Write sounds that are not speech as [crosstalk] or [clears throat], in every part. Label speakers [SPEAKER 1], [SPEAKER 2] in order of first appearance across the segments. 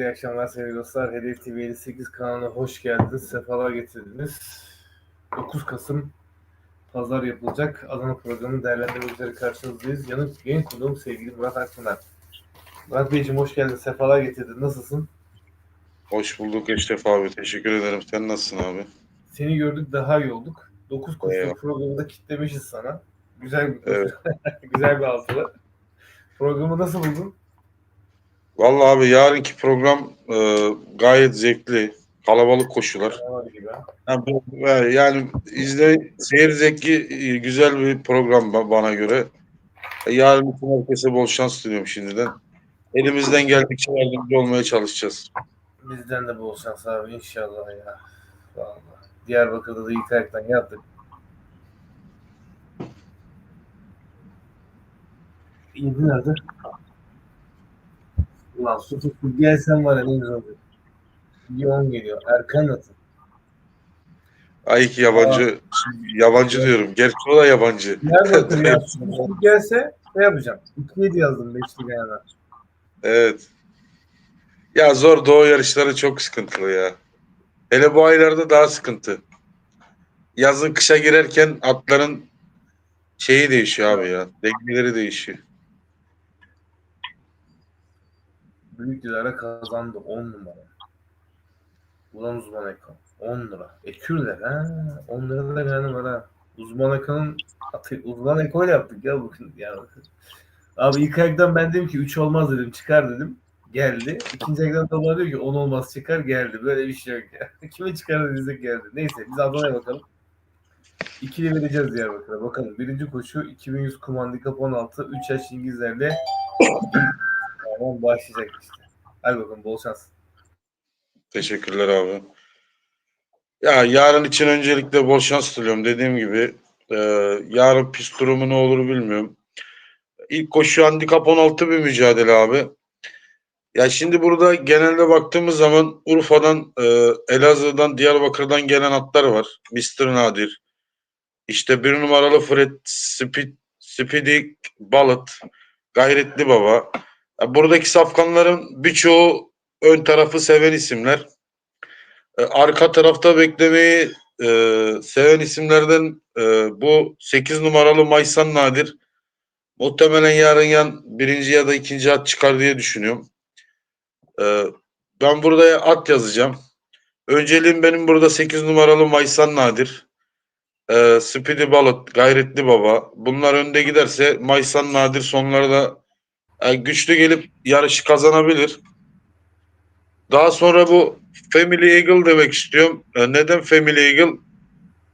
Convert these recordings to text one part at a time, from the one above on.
[SPEAKER 1] Herkese iyi akşamlar sevgili dostlar. Hedef TV 58 kanalına hoş geldiniz. Sefalar getirdiniz. 9 Kasım pazar yapılacak Adana programı değerlendirmek üzere karşınızdayız. Yanık yayın konuğum sevgili Murat Akpınar. Murat Beyciğim hoş geldin. Sefalar getirdin. Nasılsın?
[SPEAKER 2] Hoş bulduk Eşref abi. Teşekkür ederim. Sen nasılsın abi?
[SPEAKER 1] Seni gördük daha iyi olduk. 9 Kasım
[SPEAKER 2] Eyvallah.
[SPEAKER 1] programında kitlemişiz sana. Güzel bir
[SPEAKER 2] Evet. [laughs]
[SPEAKER 1] güzel bir altılı. Programı nasıl buldun?
[SPEAKER 2] Vallahi abi yarınki program e, gayet zevkli. Kalabalık koşular. Bu- e, Yani izle, seyir zevki e, güzel bir program ba- bana göre. E, Yarın için herkese bol şans diliyorum şimdiden. Elimizden geldikçe yardımcı olmaya çalışacağız.
[SPEAKER 1] Bizden de bol şans abi inşallah ya. Vallahi. Diyarbakır'da da ayaktan yaptık. Yedi nerede? Ulan Sufuk gelsen var ya ne güzel olur. Yoğun geliyor. Erkan atın.
[SPEAKER 2] Ay ki yabancı yabancı diyorum. Gerçi o da yabancı.
[SPEAKER 1] Diyarbakır [laughs] ya Sufuk gelse ne yapacağım? 2-7 yazdım beşli yana.
[SPEAKER 2] Evet. Ya zor doğu yarışları çok sıkıntılı ya. Hele bu aylarda daha sıkıntı. Yazın kışa girerken atların şeyi değişiyor abi ya. Dengeleri değişiyor.
[SPEAKER 1] Büyük Dilara kazandı 10 numara. Ulan uzman ekran. 10 lira. Ekürler ha. 10 lira da yani var ha. Uzman ekranın atı, uzman ekol yaptık ya bugün. Ya. Abi ilk ayaktan ben dedim ki 3 olmaz dedim çıkar dedim. Geldi. İkinci ayaktan da bana diyor ki 10 olmaz çıkar geldi. Böyle bir şey yok ya. [laughs] Kime çıkar dediysek geldi. Neyse biz Adana'ya bakalım. İkili vereceğiz Diyarbakır'a. Bakalım. Birinci koşu 2100 kum handikap 16. 3 yaş İngilizlerle [laughs] başlayacak işte. Hadi bakalım bol şans.
[SPEAKER 2] Teşekkürler abi. Ya yarın için öncelikle bol şans diliyorum. Dediğim gibi e, yarın pist durumu ne olur bilmiyorum. İlk koşu handikap 16 bir mücadele abi. Ya şimdi burada genelde baktığımız zaman Urfa'dan, e, Elazığ'dan, Diyarbakır'dan gelen atlar var. Mr. Nadir. İşte bir numaralı Fred Speed, Speedy Balıt, Gayretli Baba. Buradaki safkanların birçoğu ön tarafı seven isimler. E, arka tarafta beklemeyi e, seven isimlerden e, bu 8 numaralı Maysan Nadir. Muhtemelen yarın yan birinci ya da ikinci at çıkar diye düşünüyorum. E, ben burada at yazacağım. Önceliğim benim burada 8 numaralı Maysan Nadir. E, Speedy Balıt, Gayretli Baba. Bunlar önde giderse Maysan Nadir sonlarda e, güçlü gelip yarışı kazanabilir. Daha sonra bu Family Eagle demek istiyorum. E, neden Family Eagle?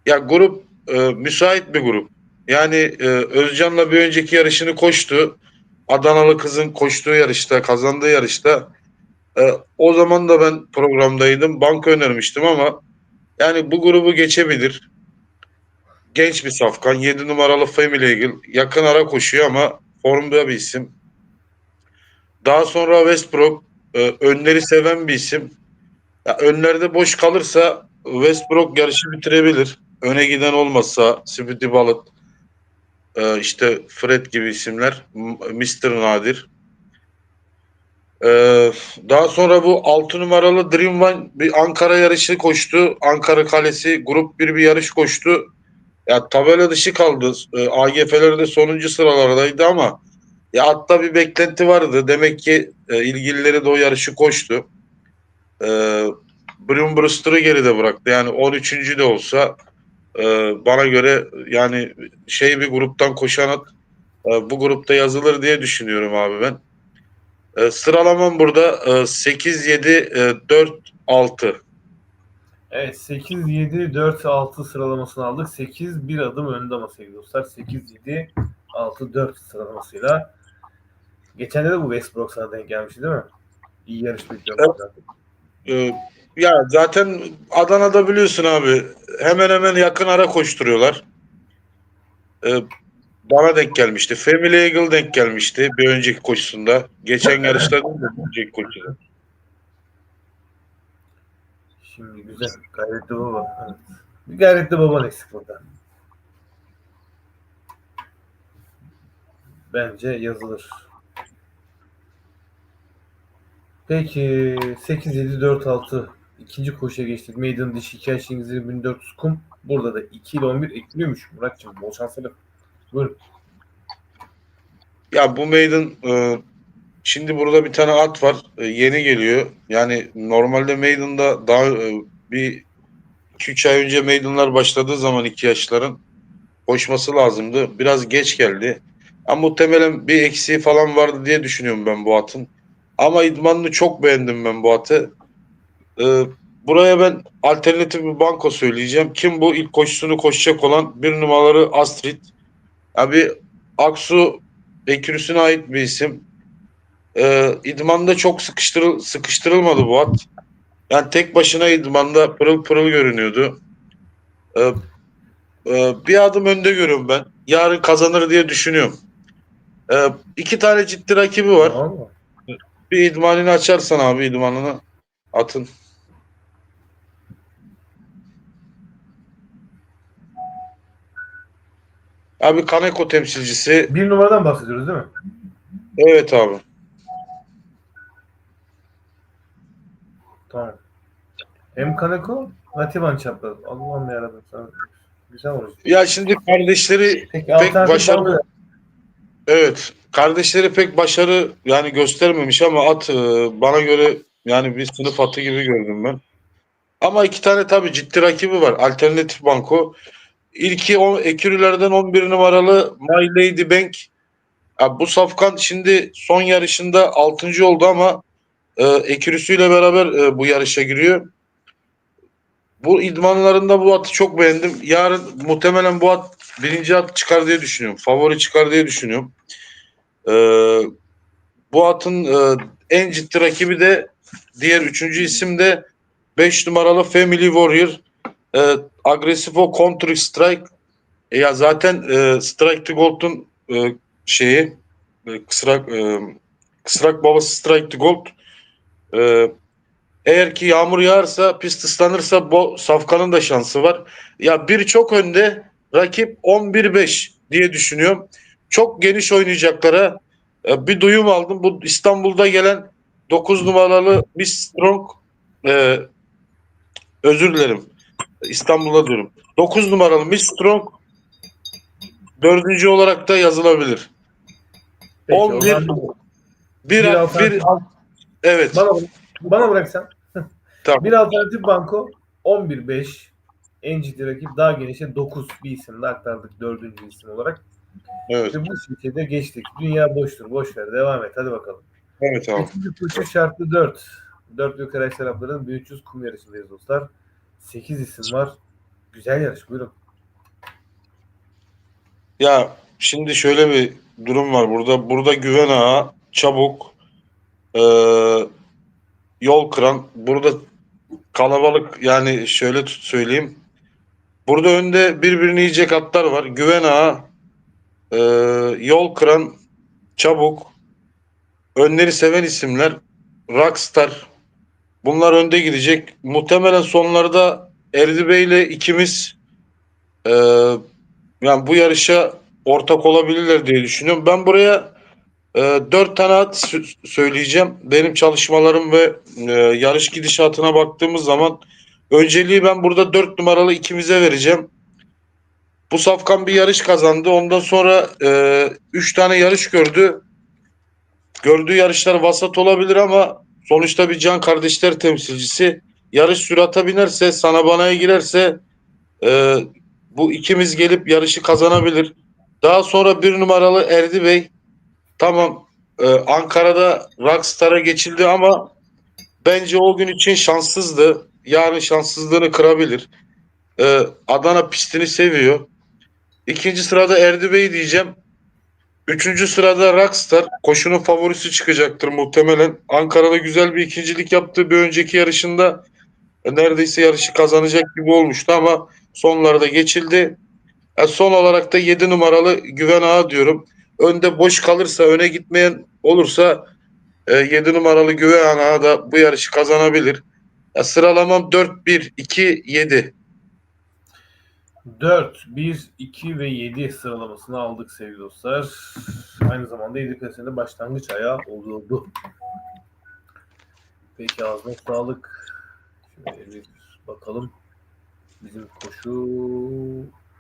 [SPEAKER 2] Ya grup e, müsait bir grup. Yani e, Özcan'la bir önceki yarışını koştu. Adanalı kızın koştuğu yarışta, kazandığı yarışta. E, o zaman da ben programdaydım. Banka önermiştim ama yani bu grubu geçebilir. Genç bir safkan. 7 numaralı Family Eagle. Yakın ara koşuyor ama formda bir isim. Daha sonra Westbrook. e, önleri seven bir isim. Ya önlerde boş kalırsa Westbrook yarışı bitirebilir. Öne giden olmazsa Speedy Balıt, e, işte Fred gibi isimler, Mr. Nadir. E, daha sonra bu 6 numaralı Dream One bir Ankara yarışı koştu. Ankara Kalesi grup bir bir yarış koştu. Ya tabela dışı kaldı. E, AGF'lerde sonuncu sıralardaydı ama ya atta bir beklenti vardı. Demek ki e, ilgilileri de o yarışı koştu. E, Brian Brewster'ı geride bıraktı. Yani 13. de olsa e, bana göre yani şey bir gruptan koşan at e, bu grupta yazılır diye düşünüyorum abi ben. E, sıralamam burada e, 8, 7, e, 4, 6.
[SPEAKER 1] Evet 8, 7, 4, 6 sıralamasını aldık. 8 bir adım önde ama sevgili dostlar. 8, 7, 6, 4 sıralamasıyla. Geçen de bu Westbrook sana denk gelmişti değil mi? İyi yarış bekliyorum. zaten.
[SPEAKER 2] E, ya zaten Adana'da biliyorsun abi hemen hemen yakın ara koşturuyorlar. E, bana denk gelmişti. Family Eagle denk gelmişti bir önceki koşusunda. Geçen yarışta bir önceki koşuda.
[SPEAKER 1] Şimdi güzel. Gayretli baba. Evet. Bir gayretli baban eksik burada. Bence yazılır. Peki 8-7-4-6 ikinci koşuya geçtik. Maiden dişi 2 yaş İngilizce 1400 kum. Burada da 2 ile 11 ekliyormuş. Muratcığım bol şanslı. Buyurun.
[SPEAKER 2] Ya bu maiden e, şimdi burada bir tane at var. E, yeni geliyor. Yani normalde maiden'da daha e, bir 2-3 ay önce maiden'lar başladığı zaman 2 yaşların koşması lazımdı. Biraz geç geldi. Ama muhtemelen bir eksiği falan vardı diye düşünüyorum ben bu atın. Ama idmanını çok beğendim ben bu atı. E, buraya ben alternatif bir banko söyleyeceğim. Kim bu? İlk koşusunu koşacak olan bir numaraları Astrid. Abi Aksu Ekürüsüne ait bir isim. Ee, idmanda çok sıkıştırıl sıkıştırılmadı bu at. Yani tek başına idmanda pırıl pırıl görünüyordu. Ee, e, bir adım önde görüyorum ben. Yarın kazanır diye düşünüyorum. Ee, iki tane ciddi rakibi var.
[SPEAKER 1] Tamam?
[SPEAKER 2] Bir idmanını açarsan abi idmanını atın. Abi Kaneko temsilcisi.
[SPEAKER 1] Bir numaradan bahsediyoruz değil mi?
[SPEAKER 2] Evet abi.
[SPEAKER 1] Tamam. Hem Kaneko, Nativan çapraz. Allah'ım yarabbim sana. Güzel olur.
[SPEAKER 2] Ya şimdi kardeşleri
[SPEAKER 1] Peki
[SPEAKER 2] Pek başarılı- Evet. Kardeşleri pek başarı yani göstermemiş ama at e, bana göre yani bir sınıf atı gibi gördüm ben. Ama iki tane tabii ciddi rakibi var. Alternatif Banko. İlki o ekürülerden 11 numaralı My Lady Bank. Ya bu safkan şimdi son yarışında 6. oldu ama e, ekürüsüyle beraber e, bu yarışa giriyor. Bu idmanlarında bu atı çok beğendim. Yarın muhtemelen bu at birinci at çıkar diye düşünüyorum. Favori çıkar diye düşünüyorum. Ee, bu atın e, en ciddi rakibi de diğer üçüncü isim de 5 numaralı Family Warrior. Ee, Aggressive Counter Strike. E ya zaten e, Strike to Gold'un e, şeyi e, kısrak, e, kısrak babası Strike to Gold. E, eğer ki yağmur yağarsa, pist ıslanırsa bu Safkan'ın da şansı var. Ya bir çok önde, rakip 11-5 diye düşünüyorum. Çok geniş oynayacaklara e, bir duyum aldım. Bu İstanbul'da gelen 9 numaralı Miss Strong e, özür dilerim. İstanbul'da diyorum. 9 numaralı Miss Strong dördüncü olarak da yazılabilir.
[SPEAKER 1] Peki,
[SPEAKER 2] 11
[SPEAKER 1] o zaman
[SPEAKER 2] Bir,
[SPEAKER 1] Bir
[SPEAKER 2] bir,
[SPEAKER 1] alternatif.
[SPEAKER 2] evet.
[SPEAKER 1] Bana, bana bıraksan.
[SPEAKER 2] Tamam.
[SPEAKER 1] Bir alternatif banko 11-5. En ciddi rakip daha genişe 9 bir isim de aktardık dördüncü isim olarak.
[SPEAKER 2] Evet.
[SPEAKER 1] Ve bu şekilde geçtik. Dünya boştur. Boş ver. Devam et. Hadi bakalım.
[SPEAKER 2] Evet abi.
[SPEAKER 1] İkinci koşu şartlı 4. 4 büyük araç tarafların 1300 kum yarışındayız dostlar. 8 isim var. Güzel yarış. Buyurun.
[SPEAKER 2] Ya şimdi şöyle bir durum var burada. Burada güven ağa, çabuk, eee, yol kıran. Burada kalabalık yani şöyle tut söyleyeyim. Burada önde birbirini yiyecek atlar var. Güven ağa, eee, yol kıran, çabuk, önleri seven isimler, Rockstar. Bunlar önde gidecek. Muhtemelen sonlarda Erdi Bey ile ikimiz eee yani bu yarışa ortak olabilirler diye düşünüyorum. Ben buraya e, dört tane at sö- söyleyeceğim. Benim çalışmalarım ve e, yarış gidişatına baktığımız zaman önceliği ben burada dört numaralı ikimize vereceğim. Bu safkan bir yarış kazandı. Ondan sonra e, üç tane yarış gördü. Gördüğü yarışlar vasat olabilir ama sonuçta bir can kardeşler temsilcisi. Yarış sürata binerse, sana banaya girerse e, bu ikimiz gelip yarışı kazanabilir. Daha sonra bir numaralı Erdi Bey tamam e, Ankara'da Rockstar'a geçildi ama bence o gün için şanssızdı. Yarın şanssızlığını kırabilir. E, Adana pistini seviyor. İkinci sırada Erdi Bey diyeceğim. Üçüncü sırada Rockstar. Koşunun favorisi çıkacaktır muhtemelen. Ankara'da güzel bir ikincilik yaptı. Bir önceki yarışında neredeyse yarışı kazanacak gibi olmuştu ama sonlarda geçildi. E, son olarak da 7 numaralı Güven Ağa diyorum. Önde boş kalırsa, öne gitmeyen olursa e, 7 numaralı Güven Ağa da bu yarışı kazanabilir. Ya, sıralamam 4 1 2 7.
[SPEAKER 1] 4, 1, 2 ve 7 sıralamasını aldık sevgili dostlar. Aynı zamanda 7 pesinde başlangıç ayağı oldu. Peki ağzına sağlık. Şöyle bir bakalım. Bizim koşu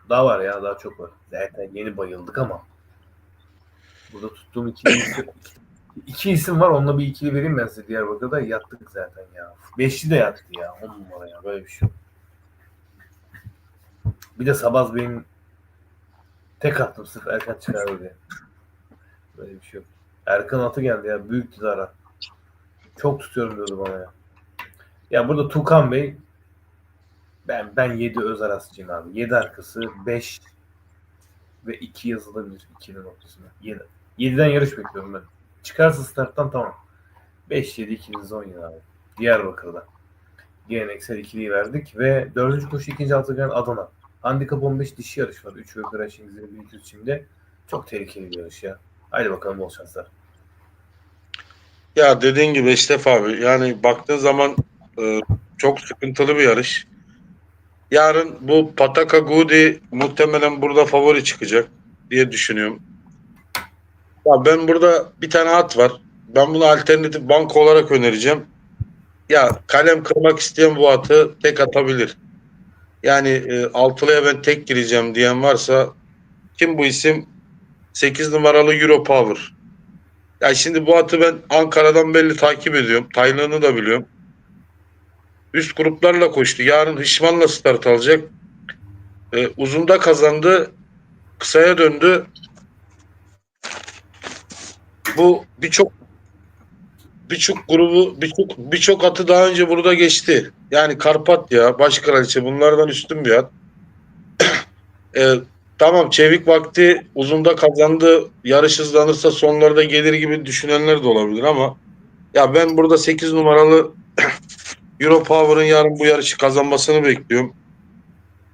[SPEAKER 1] daha var ya daha çok var. Zaten yeni bayıldık ama. Burada tuttuğum iki isim, isim var. Onunla bir ikili vereyim ben size Diyarbakır'da. Yattık zaten ya. Beşli de yattı ya. On numara ya. Böyle bir şey yok. Bir de Sabaz Bey'in tek attım sırf Erkan çıkardı diye. Böyle bir şey yok. Erkan atı geldi ya. Büyük zara. Çok tutuyorum diyordu bana ya. Ya burada Tukan Bey ben ben 7 öz arasıcıyım abi. 7 arkası 5 ve 2 yazılabilir 2'nin ortasına. 7. 7'den yarış bekliyorum ben. Çıkarsa starttan tamam. 5 7 ikiniz oynayın abi. Diyarbakır'da. Geleneksel ikiliyi verdik ve 4. koşu 2. altı gelen Adana. Handikap 15 dişi yarış var. 3 ve Kıraş İngilizce 1200 şimdi. Çok tehlikeli bir yarış ya. Haydi bakalım bol şanslar.
[SPEAKER 2] Ya dediğin gibi Eşref abi yani baktığın zaman e, çok sıkıntılı bir yarış. Yarın bu Pataka Gudi muhtemelen burada favori çıkacak diye düşünüyorum. Ya ben burada bir tane at var. Ben bunu alternatif banko olarak önereceğim. Ya kalem kırmak isteyen bu atı tek atabilir. Yani e, altılıya ben tek gireceğim diyen varsa kim bu isim? 8 numaralı Euro Power. Ya şimdi bu atı ben Ankara'dan belli takip ediyorum. Taylığını da biliyorum. Üst gruplarla koştu. Yarın Hişman'la start alacak. Ee, uzunda kazandı. Kısaya döndü. Bu birçok birçok grubu birçok birçok atı daha önce burada geçti. Yani Karpatya, Başkraliçe bunlardan üstün bir at. Ee, [clears throat] Tamam çevik vakti uzunda kazandı. Yarış hızlanırsa sonlarda gelir gibi düşünenler de olabilir ama ya ben burada 8 numaralı [clears throat] Euro Power'ın yarın bu yarışı kazanmasını bekliyorum.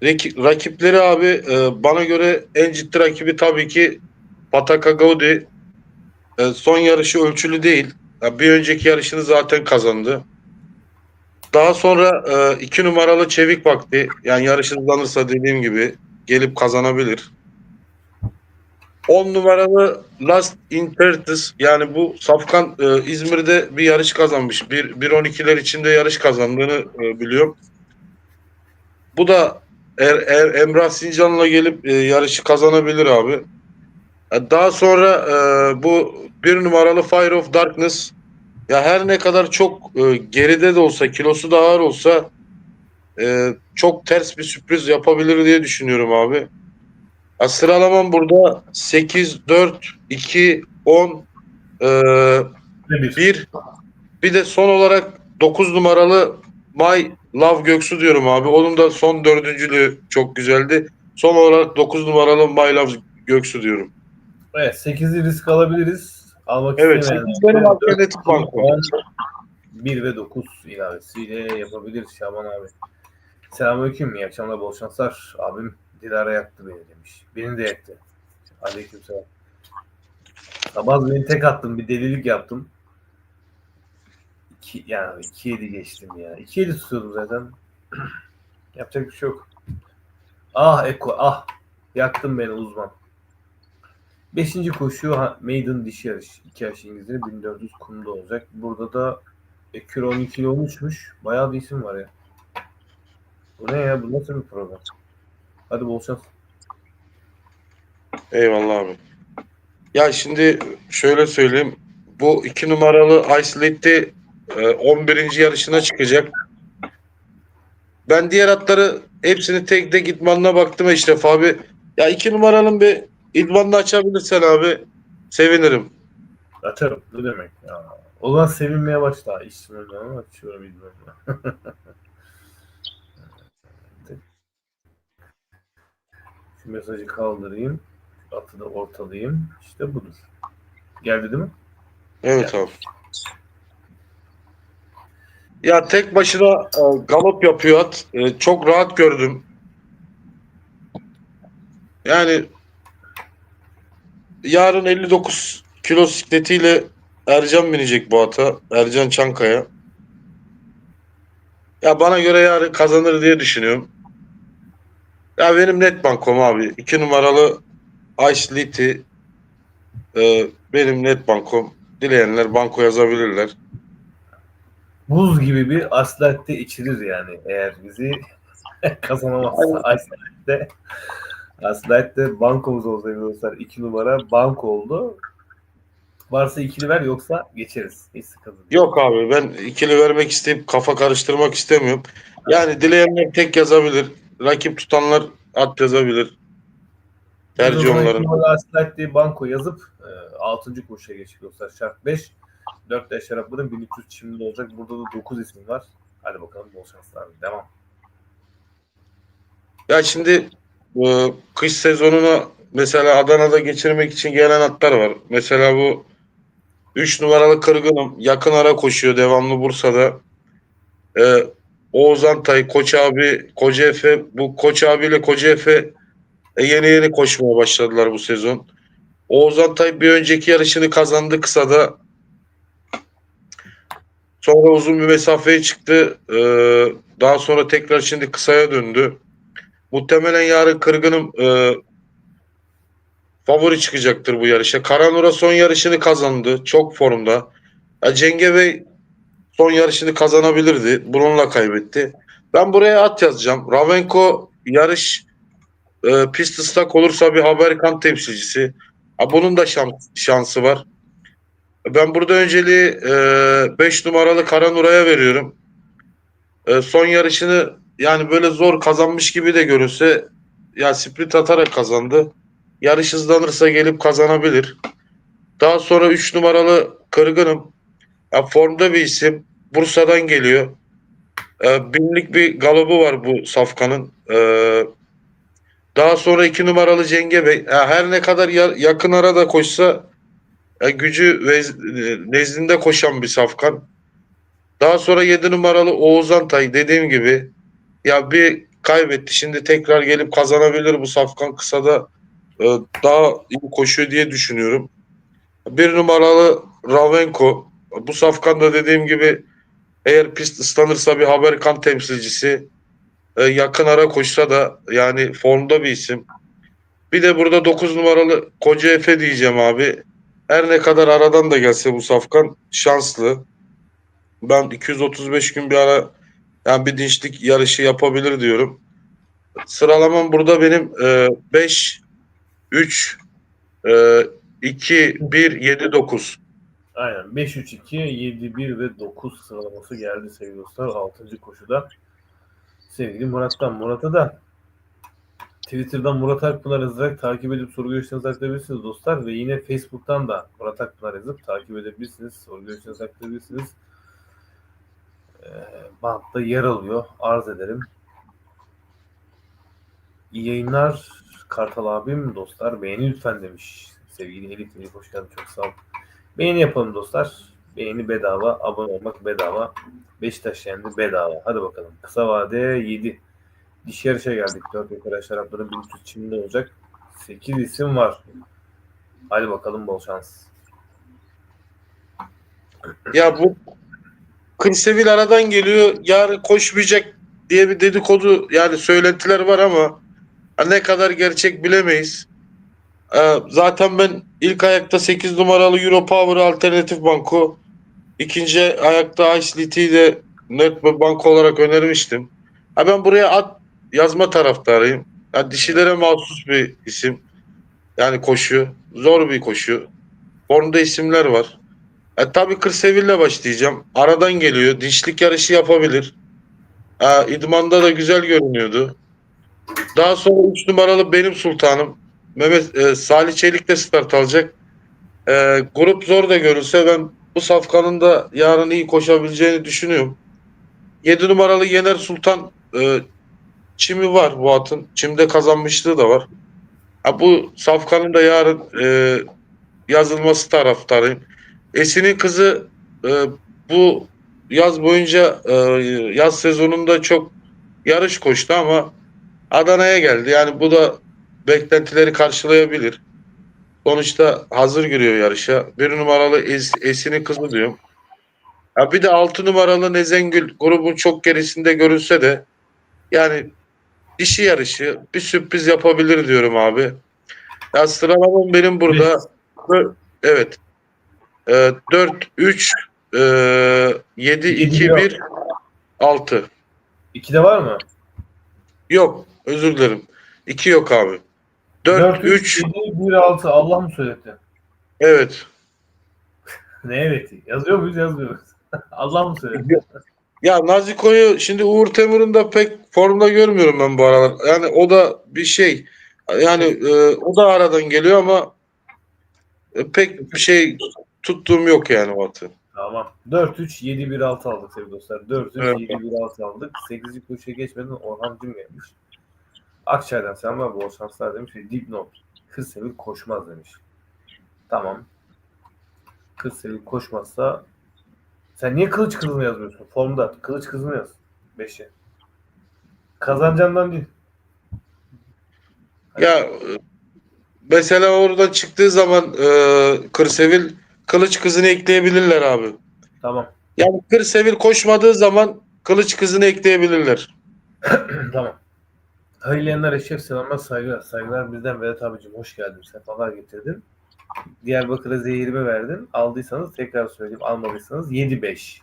[SPEAKER 2] Raki- rakipleri abi e, bana göre en ciddi rakibi tabii ki Pataka Gaudi. E, son yarışı ölçülü değil. Ya bir önceki yarışını zaten kazandı. Daha sonra 2 numaralı çevik vakti yani yarış hızlanırsa dediğim gibi gelip kazanabilir. 10 numaralı Last Intertis yani bu Safkan e, İzmir'de bir yarış kazanmış. Bir 1.12'ler içinde yarış kazandığını e, biliyorum. Bu da er, er, Emrah Sincan'la gelip e, yarışı kazanabilir abi. E, Daha sonra e, bu bir numaralı Fire of Darkness ya her ne kadar çok e, geride de olsa kilosu da ağır olsa e, çok ters bir sürpriz yapabilir diye düşünüyorum abi. Ya sıralamam burada 8, 4, 2, 10, e,
[SPEAKER 1] Ve bir.
[SPEAKER 2] 1 bir de son olarak 9 numaralı My Love Göksu diyorum abi. Onun da son dördüncülüğü çok güzeldi. Son olarak 9 numaralı My Love Göksu diyorum.
[SPEAKER 1] Evet 8'i risk alabiliriz. Almak
[SPEAKER 2] Evet, benim alternatif bankom.
[SPEAKER 1] 1 ve 9 ilavesiyle yapabilir Şaban abi. Selamünaleyküm. İyi akşamlar. Bol şanslar. Abim Dilara yaktı beni demiş. Beni de yaktı. Aleykümselam. Sabah beni tek attım. Bir delilik yaptım. İki, yani 2 7 geçtim ya. 2 7 tutuyordum zaten. [clears throat] Yapacak bir şey yok. Ah Eko ah. Yaktın beni uzman. Beşinci koşu Maiden dişi yarış. 2 yaş İngilizleri 1400 kumda olacak. Burada da Ekür 12 ile 13'müş. Bayağı bir isim var ya. Bu ne ya? Bu nasıl bir program? Hadi bol şans.
[SPEAKER 2] Eyvallah abi. Ya şimdi şöyle söyleyeyim. Bu iki numaralı Isolate'de e, 11. yarışına çıkacak. Ben diğer atları hepsini tek tek idmanına baktım Eşref abi. Ya iki numaralının bir idmanını açabilirsen abi sevinirim.
[SPEAKER 1] Açarım. Ne demek ya? O zaman sevinmeye başla. İş sınırlarını açıyorum bilmem [laughs] Şu mesajı kaldırayım. Atı da ortalayayım. İşte budur. Geldi değil mi?
[SPEAKER 2] Evet abi. Ya tek başına e, galop yapıyor at. E, çok rahat gördüm. Yani yarın 59 kilo sikletiyle Ercan binecek bu ata. Ercan Çankaya. Ya bana göre yarın kazanır diye düşünüyorum. Ya benim net bankom abi. 2 numaralı Ice Liti e, benim net bankom. Dileyenler banko yazabilirler.
[SPEAKER 1] buz gibi bir aslatte içirir yani eğer bizi [laughs] kazanamazsa aslatte aslatte bankomuz olsaydı dostlar 2 numara banko oldu. Varsa ikili ver yoksa geçeriz. Hiç sıkıntı değil.
[SPEAKER 2] Yok abi ben ikili vermek isteyip kafa karıştırmak istemiyorum. Yani dileyenler tek yazabilir. Rakip tutanlar at yazabilir. Tercih onların.
[SPEAKER 1] aslatte banko yazıp e, 6. koşuya geçtik dostlar. Şart 5. 4 yaş şarapların 1300 çimli olacak. Burada da 9 isim var. Hadi bakalım bol şanslar. Devam.
[SPEAKER 2] Ya şimdi bu kış sezonuna mesela Adana'da geçirmek için gelen atlar var. Mesela bu 3 numaralı Kırgınım yakın ara koşuyor devamlı Bursa'da. Ee, Oğuz Antay, Koç abi, Koca Efe, bu Koç abiyle Koca Efe yeni yeni koşmaya başladılar bu sezon. Oğuz Antay bir önceki yarışını kazandı kısada. Sonra uzun bir mesafeye çıktı. Ee, daha sonra tekrar şimdi kısaya döndü. Muhtemelen yarın Kırgın'ım e, favori çıkacaktır bu yarışa. Karanura son yarışını kazandı. Çok formda. Ya Cenge Bey son yarışını kazanabilirdi. Bununla kaybetti. Ben buraya at yazacağım. Ravenko yarış e, pist ıslak olursa bir Haberkan temsilcisi. Ha, bunun da şans, şansı var. Ben burada önceliği 5 numaralı Karanura'ya veriyorum. E, son yarışını yani böyle zor kazanmış gibi de görünse ya sprint atarak kazandı. Yarış hızlanırsa gelip kazanabilir. Daha sonra 3 numaralı Kırgınım. Ya formda bir isim. Bursa'dan geliyor. E, binlik bir galobu var bu Safkan'ın. E, daha sonra 2 numaralı Cenge Bey. Ya her ne kadar ya- yakın arada koşsa ya gücü ve nezdinde koşan bir Safkan. Daha sonra 7 numaralı Oğuz Antay dediğim gibi ya bir kaybetti. Şimdi tekrar gelip kazanabilir bu Safkan kısada e, daha iyi koşuyor diye düşünüyorum. Bir numaralı Ravenko. Bu Safkan da dediğim gibi eğer pist ıslanırsa bir Haberkan temsilcisi e, yakın ara koşsa da yani formda bir isim. Bir de burada 9 numaralı Koca Efe diyeceğim abi. Her ne kadar aradan da gelse bu Safkan şanslı. Ben 235 gün bir ara yani bir dinçlik yarışı yapabilir diyorum. Sıralamam burada benim 5 3 2 1 7 9.
[SPEAKER 1] Aynen 5-3-2, 7-1 ve 9 sıralaması geldi sevgili dostlar 6. koşuda. Sevgili Murat'tan. Murat'a da Twitter'dan Murat Akpınar yazarak takip edip soru görüşlerinizi aktarabilirsiniz dostlar. Ve yine Facebook'tan da Murat Akpınar yazıp takip edebilirsiniz. Soru görüşlerinizi aktarabilirsiniz. Ee, bantta yer alıyor. Arz ederim. İyi yayınlar Kartal abim dostlar. Beğeni lütfen demiş. Sevgili Elif Elif hoş geldin. Çok sağ ol. Beğeni yapalım dostlar. Beğeni bedava. Abone olmak bedava. Beşiktaş yendi bedava. Hadi bakalım. Kısa vade 7. Diş yarışa geldik. 4 yukarı şarapların 1300 çimde olacak. 8 isim var. Hadi bakalım bol şans.
[SPEAKER 2] Ya bu Kınsevil aradan geliyor. Yarın koşmayacak diye bir dedikodu yani söylentiler var ama ne kadar gerçek bilemeyiz. Ee, zaten ben ilk ayakta 8 numaralı Euro Power Alternatif Banko ikinci ayakta Ice Lity'yi de net banko olarak önermiştim. Ha ben buraya at yazma taraftarıyım. Ya dişilere mahsus bir isim. Yani koşu. Zor bir koşu. Formda isimler var. E, tabii Kırseville başlayacağım. Aradan geliyor. Dişlik yarışı yapabilir. E, idmanda da güzel görünüyordu. Daha sonra 3 numaralı benim sultanım. Mehmet e, Salih Çelik de start alacak. E, grup zor da görülse ben bu safkanın da yarın iyi koşabileceğini düşünüyorum. 7 numaralı Yener Sultan e, çimi var bu atın. Çimde kazanmışlığı da var. Ha, bu safkanın da yarın e, yazılması taraftarıyım. Esin'in kızı e, bu yaz boyunca e, yaz sezonunda çok yarış koştu ama Adana'ya geldi. Yani bu da beklentileri karşılayabilir. Sonuçta hazır giriyor yarışa. Bir numaralı Es- Esin'in kızı diyorum. Ya bir de altı numaralı Nezengül grubun çok gerisinde görünse de yani dişi yarışı bir sürpriz yapabilir diyorum abi. Ya sıralamam benim burada. Evet. Ee, 4 3 e, 7 2 1 6.
[SPEAKER 1] 2'de var mı?
[SPEAKER 2] Yok, özür dilerim. 2 yok abi. 4 3
[SPEAKER 1] 7, 1, 6. Allah mı söyletti?
[SPEAKER 2] evet. [laughs]
[SPEAKER 1] Ne evet? Yazıyor muyuz? Yazmıyoruz. [laughs] Allah mı söyledi?
[SPEAKER 2] Ya Naziko'yu şimdi Uğur Temur'un da pek formda görmüyorum ben bu aralar. Yani o da bir şey. Yani e, o da aradan geliyor ama e, pek bir şey tuttuğum yok yani o atı.
[SPEAKER 1] Tamam. 4 3 7 1 6 aldık sevgili dostlar. 4 3
[SPEAKER 2] Evet.
[SPEAKER 1] 7 1 6 aldık. 8. koşuya geçmeden Orhancım gelmiş. Akçay'dan selamlar bol şanslar demiş. ve Dipnot. Kız sevil koşmaz demiş. Tamam. Kız sevil koşmazsa sen niye kılıç kızını yazmıyorsun? Formda. Kılıç kızını yaz. 5'e. Kazancandan değil.
[SPEAKER 2] Ya e, mesela oradan çıktığı zaman e, Kırsevil kılıç kızını ekleyebilirler abi.
[SPEAKER 1] Tamam.
[SPEAKER 2] Yani Kırsevil koşmadığı zaman kılıç kızını ekleyebilirler. [clears throat]
[SPEAKER 1] tamam. Hayırlı yayınlar Eşref selamlar saygılar. Saygılar bizden Vedat abicim hoş geldin. Sefalar getirdin. Diyarbakır'a zehirimi verdin. Aldıysanız tekrar söyleyeyim. Almadıysanız 7-5.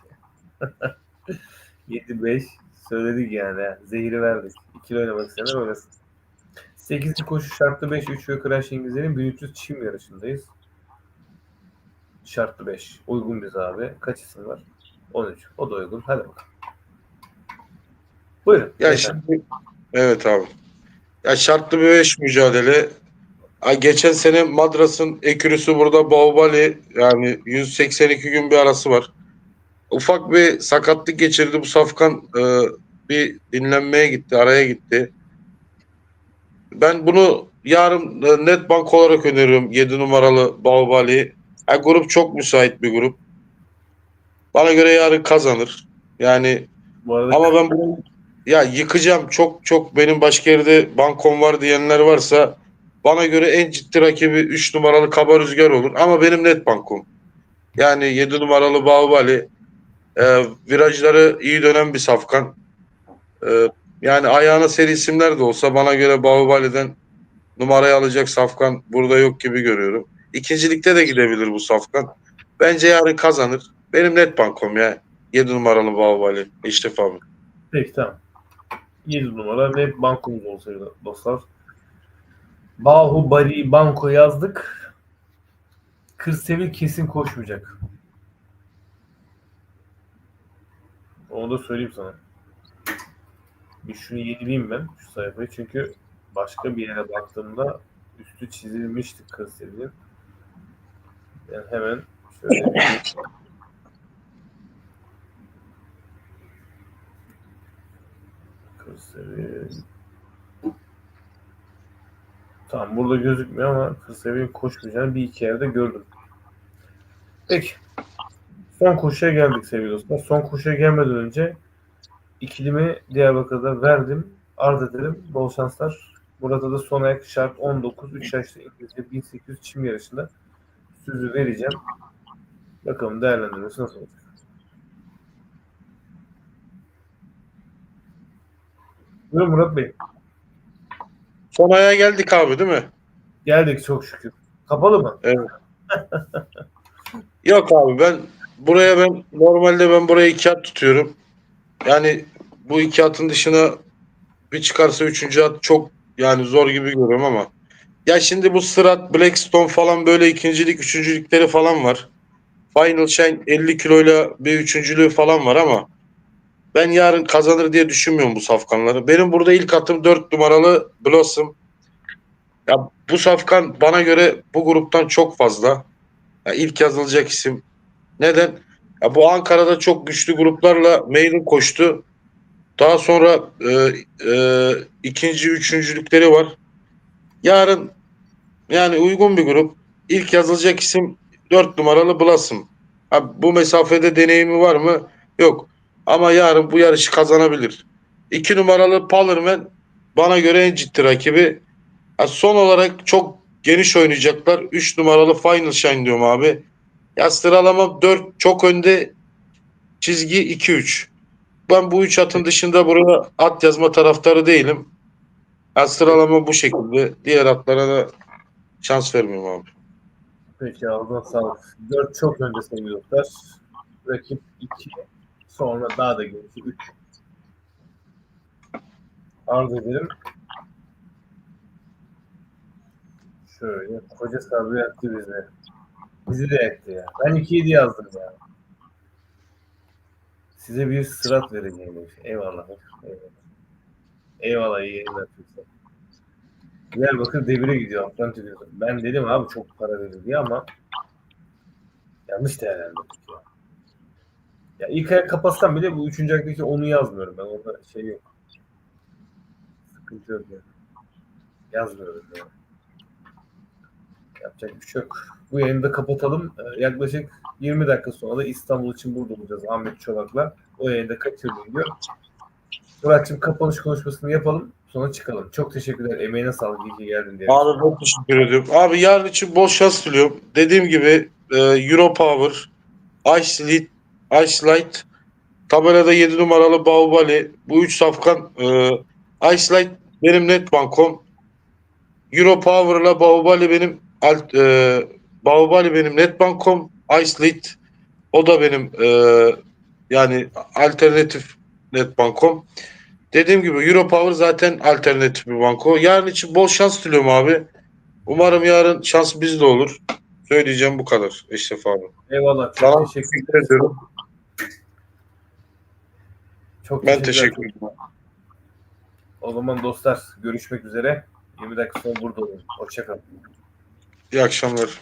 [SPEAKER 1] 7-5 [laughs] söyledik yani. Zehiri verdik. İkili oynamak isteyenler oynasın. 8. koşu şartlı 5 3 ve Crash İngilizlerin 1300 çim yarışındayız. Şartlı 5. Uygun biz abi. Kaç isim var? 13. O da uygun. Hadi bakalım. Buyurun.
[SPEAKER 2] Ya
[SPEAKER 1] beyefendi.
[SPEAKER 2] şimdi evet abi. Ya şartlı bir beş mücadele. Ay geçen sene Madras'ın ekürüsü burada Baobali yani 182 gün bir arası var. Ufak bir sakatlık geçirdi bu Safkan e, bir dinlenmeye gitti, araya gitti. Ben bunu yarın e, net bank olarak öneriyorum 7 numaralı Baobali. Ya, grup çok müsait bir grup. Bana göre yarın kazanır. Yani
[SPEAKER 1] Bu arada
[SPEAKER 2] ama ben bunu ya yıkacağım çok çok benim başka yerde bankom var diyenler varsa bana göre en ciddi rakibi 3 numaralı Kaba Rüzgar olur. Ama benim net bankom. Yani 7 numaralı Baobali e, virajları iyi dönen bir safkan. E, yani ayağına seri isimler de olsa bana göre Baobali'den numarayı alacak safkan burada yok gibi görüyorum. İkincilikte de gidebilir bu safkan. Bence yarın kazanır. Benim net bankom ya. 7 numaralı Baobali. Eşref abi.
[SPEAKER 1] Peki tamam. 7 numara ve bankomuz olsaydı dostlar. Bahu Bari Banko yazdık. Kırsevil kesin koşmayacak. Onu da söyleyeyim sana. Bir şunu yenileyim ben şu sayfayı çünkü başka bir yere baktığımda üstü çizilmişti Kırsevil'in. Ben hemen şöyle [laughs] Kırsevil Tamam burada gözükmüyor ama Kırsevil'in koşmayacağını bir iki yerde gördüm. Peki. Son koşuya geldik sevgili dostlar. Son koşuya gelmeden önce ikilimi Diyarbakır'da verdim. Arz edelim. Bol şanslar. Burada da son ayak şart 19. 3 yaşlı İngilizce 1800 çim yarışında sözü vereceğim. Bakalım değerlendirmesi nasıl olacak. Buyurun Murat Bey.
[SPEAKER 2] Son aya geldik abi değil mi?
[SPEAKER 1] Geldik çok şükür. Kapalı mı?
[SPEAKER 2] Yok abi ben buraya ben normalde ben buraya iki at tutuyorum. Yani bu iki atın dışına bir çıkarsa üçüncü at çok yani zor gibi görüyorum ama. Ya şimdi bu Sırat, Blackstone falan böyle ikincilik, üçüncülükleri falan var. Final Shine 50 kiloyla bir üçüncülüğü falan var ama ben yarın kazanır diye düşünmüyorum bu safkanları. Benim burada ilk atım 4 numaralı Blossom. Ya bu safkan bana göre bu gruptan çok fazla. Ya ilk yazılacak isim. Neden? Ya bu Ankara'da çok güçlü gruplarla meydan koştu. Daha sonra e, e, ikinci, üçüncülükleri var. Yarın yani uygun bir grup. İlk yazılacak isim 4 numaralı Blossom. Ha, bu mesafede deneyimi var mı? Yok. Ama yarın bu yarışı kazanabilir. 2 numaralı Palmerman bana göre en ciddi rakibi. Ha, son olarak çok geniş oynayacaklar. 3 numaralı Final Shine diyorum abi. Ya sıralama 4 çok önde çizgi 2-3. Ben bu üç atın dışında buraya at yazma taraftarı değilim. Ya sıralama bu şekilde. Diğer atlara da şans vermiyorum abi.
[SPEAKER 1] Peki ağzına sağlık. 4 çok önce dostlar. Rakip 2. Sonra daha da gerisi 3. Arz edelim. Şöyle. Koca Sabri yaktı bizi. Bizi de yaktı ya. Ben 2-7 yazdım ya. Size bir sırat vereceğim. Eyvallah. Eyvallah. Eyvallah iyi yayınlar. Diyarbakır devire gidiyor. Atlantik diyorsun. Ben dedim abi çok para verir diye ama yanlış değerlendirdik ya. Ya ilk ayak kapatsam bile bu üçüncü ayaktaki onu yazmıyorum ben. Orada şey yok. Sıkıntı yok yani. Yazmıyorum yani. Yapacak bir şey yok. Bu yayını da kapatalım. Ee, Yaklaşık 20 dakika sonra da İstanbul için burada olacağız Ahmet Çolak'la. O yayını da kaçırmayın diyor. Murat'cığım kapanış konuşmasını yapalım. Sonra çıkalım. Çok teşekkürler. Emeğine sağlık. İyi ki geldin diye.
[SPEAKER 2] Abi çok teşekkür ediyorum. Abi yarın için bol şans diliyorum. Dediğim gibi e, Euro Power, Ice Light, Ice Light, tabelada 7 numaralı Bahubali. Bu üç safkan e, Ice Light benim net bankom. Euro Power'la Bahubali benim alt, e, Bahubali benim net bankom. Ice Light o da benim e, yani alternatif net bankom. Dediğim gibi Euro Power zaten alternatif bir banko. Yarın için bol şans diliyorum abi. Umarım yarın şans bizde olur. Söyleyeceğim bu kadar Eşref abi.
[SPEAKER 1] Eyvallah. Çok teşekkür
[SPEAKER 2] ediyorum.
[SPEAKER 1] Çok
[SPEAKER 2] Ben teşekkür ederim.
[SPEAKER 1] O zaman dostlar görüşmek üzere. 20 dakika sonra burada olun. Hoşçakalın.
[SPEAKER 2] İyi akşamlar.